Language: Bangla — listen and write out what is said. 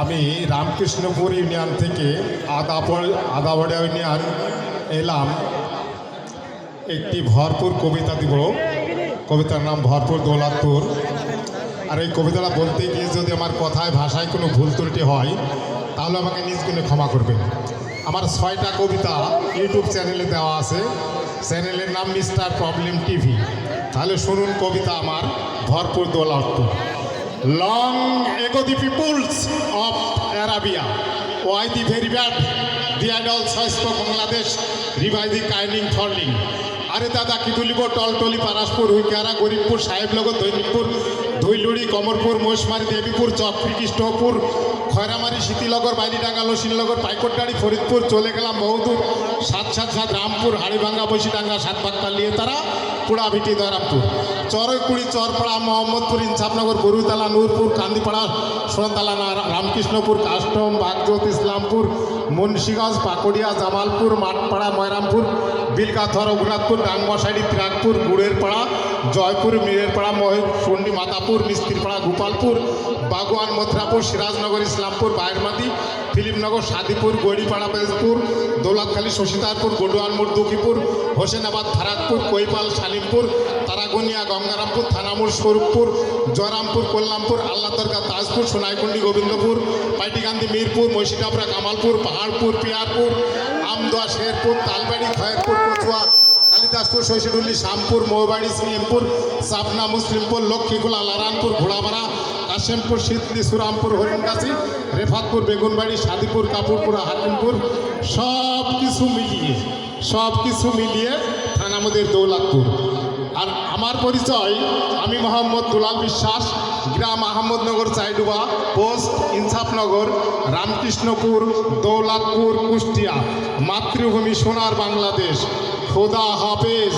আমি রামকৃষ্ণপুর ইউনিয়ন থেকে আদাপড় আদাবড়া ইউনিয়ন এলাম। একটি ভরপুর কবিতা দিব। কবিতার নাম ভরপুর দৌলাতপুর। আর এই কবিতাটা বলতে গিয়ে যদি আমার কথায়, ভাষায় কোনো ভুল ত্রুটি হয়, তাহলে আমাকে নিজ গুণে ক্ষমা করবেন। আমার ছয়টা কবিতা ইউটিউব চ্যানেলে দেওয়া আছে। চ্যানেলের নাম মিস্টার প্রবলেম টিভি। তাহলে শুনুন কবিতা আমার ভরপুর Daulatpur. Long ago the peoples of Arabia why the very bad the idol সয়েস্ট Bangladesh revive the কাইনিং ফর্লিং আরে দাদা, কি তুলিব? টলটলি পারাসপুর হুইকারা, গরিবপুর সাহেবনগর দৈনিকপুর ধুইলুড়ি কমরপুর, মহিষমারি, দেবীপুর চকরি কৃষ্ণপুর, খয়রামারি শীতিনগর বাইরিডাঙ্গা লসিনগর পাইকোটগাড়ি ফরিদপুর, চলে গেলাম বহুদূর সাত সাত সাত, রামপুর, হাড়িভাঙ্গা বৈশিডাঙ্গা সাত বাক্কা নিয়ে তারা পুড়াভিটি দয়রামপুর। চরকুড়ি চরপাড়া মোহাম্মদপুর ইনসাফনগর গরুতলা নূরপুর, কান্দিপাড়া, সোনাতলা রামকৃষ্ণপুর কাস্টম বাগজোত, ইসলামপুর, মুন্সিগঞ্জ, পাকুড়িয়া, জামালপুর, মাঠপাড়া, ময়রামপুর বিলকাথর রঘুনাথপুর ডাংবসাইডি ত্রাগপুর গুড়ের পাড়া জয়পুর মিরের পাড়া মহেশন্ডি মাতাপুর মিস্ত্রিপাড়া গোপালপুর, বাগুয়ান, মথুরাপুর, সিরাজনগর, ইসলামপুর বাইরমাদি ফিলিপনগর সাদিপুর গড়িপাড়া বেজপুর, দৌলতখালী শশীতারপুর গডুয়ানমুর দুঃখীপুর, হোসেনাবাদ, ফারাকপুর, কৈপাল সালিমপুর তারাগনিয়া, গঙ্গারামপুর থানামুর স্বরূপপুর, জয়রামপুর কল্যাণপুর আল্লাদরগা তাজপুর সোনাইকুন্ডি গোবিন্দপুর পাইটিকান্দি মিরপুর মহিষিডাবরা কামালপুর, পাহাড়পুর, পিয়ারপুর, আমদোয়া, শেরপুর, তালবাড়ি, খয়েরপুর, কচুয়া। কালিদাসপুর শৈশডুল্লি শ্যামপুর, মৌবাড়ি সিএমপুর সাপনা মুসলিমপুর লক্ষ্মীগোলা লারানপুর ঘোড়ামারা কাশেমপুর শীতলি সুরামপুর হরিণগাছি রেফাতপুর, বেগুনবাড়ি, সাদিপুর, কাপুরপুরা, হাকিমপুর সব কিছু মিলিয়ে সব কিছু মিলিয়ে থানা আমাদের দৌলাতপুর। আর আমার পরিচয়, আমি মোহাম্মদ দুলাল বিশ্বাস, গ্রাম আহমদনগর, চাইডুবা, পোস্ট ইনসাফনগর, রামকৃষ্ণপুর, দৌলাতপুর, কুষ্টিয়া, মাতৃভূমি, সোনার বাংলাদেশ। খোদা হাফেজ।